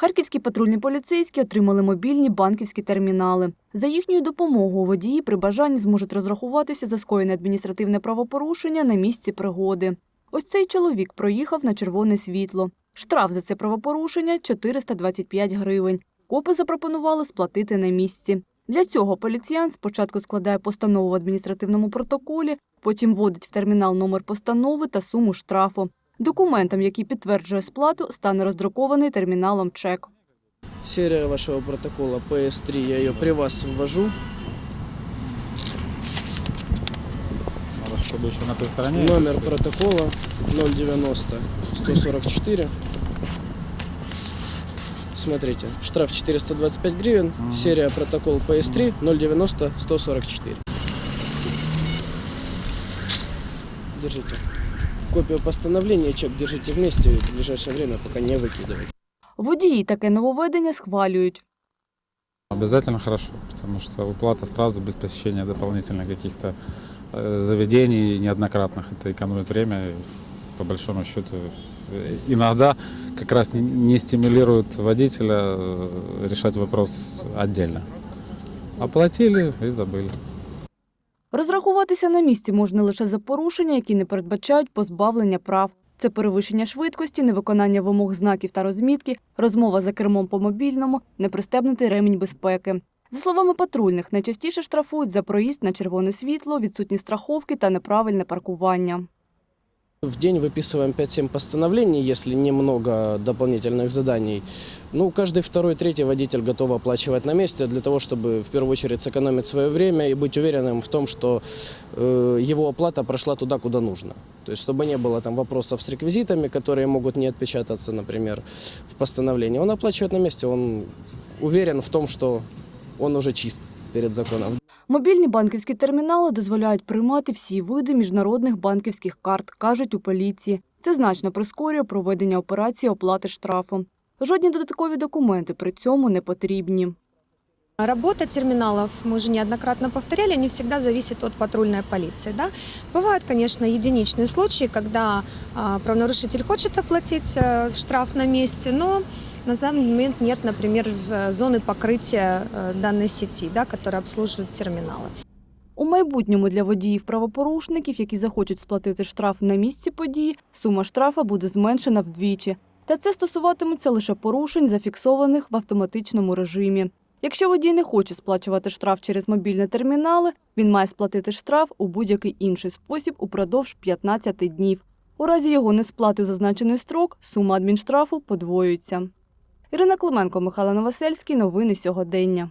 Харківські патрульні поліцейські отримали мобільні банківські термінали. За їхньою допомогою водії при бажанні зможуть розрахуватися за скоєне адміністративне правопорушення на місці пригоди. Ось цей чоловік проїхав на червоне світло. Штраф за це правопорушення 425 гривень. Копи запропонували сплатити на місці. Для цього поліціян спочатку складає постанову в адміністративному протоколі, потім вводить в термінал номер постанови та суму штрафу. Документом, який підтверджує сплату, стане роздрукований терміналом чек. Серия вашего протокола PS3, я ее при вас ввожу. Чтобы еще на той стороне. Номер протокола 090 144. Смотрите, штраф 425 гривен, Мгм. серия протокол PS3 090 144. Держите Копию постановления, чек держите вместе, в ближайшее время пока не выкидывайте. Водії таке нововведення схвалюють. Обязательно хорошо, потому что уплата сразу без посещения дополнительно каких-то э, заведений неоднократных. Это экономит время. и, По большому счету, э, иногда как раз не, не стимулирует водителя э, решать вопрос отдельно. Оплатили и забыли. Розрахуватися на місці можна лише за порушення, які не передбачають позбавлення прав. Це перевищення швидкості, невиконання вимог знаків та розмітки, розмова за кермом по мобільному, непристебнутий ремінь безпеки. За словами патрульних, найчастіше штрафують за проїзд на червоне світло, відсутність страховки та неправильне паркування. В день выписываем 5-7 постановлений, если немного дополнительных заданий. Ну, каждый второй, третий водитель готов оплачивать на месте для того, чтобы в первую очередь сэкономить свое время и быть уверенным в том, что э, его оплата прошла туда, куда нужно. То есть, чтобы не было там вопросов с реквизитами, которые могут не отпечататься, например, в постановлении. Он оплачивает на месте, он уверен в том, что он уже чист перед законом. Мобільні банківські термінали дозволяють приймати всі види міжнародних банківських карт, кажуть у поліції. Це значно прискорює проведення операції оплати штрафу. Жодні додаткові документи при цьому не потрібні. Работа терминалов, мы уже неоднократно повторяли, не всегда зависит от патрульной полиции. Да? Бывают, конечно, единичные случаи, когда а, правонарушитель хочет оплатить а, штраф на месте, но на данный момент нет, например, з- зоны покрытия а, данной сети, да, которая обслуживает терминалы. У майбутньому для водіїв-правопорушників, які захочуть сплатити штраф на місці події, сума штрафа буде зменшена вдвічі. Та це стосуватиметься лише порушень, зафіксованих в автоматичному режимі. Якщо водій не хоче сплачувати штраф через мобільні термінали, він має сплатити штраф у будь-який інший спосіб упродовж 15 днів. У разі його несплати у зазначений строк сума адмінштрафу подвоюється. Ірина Клименко, Михайло Новосельський. Новини сьогодення.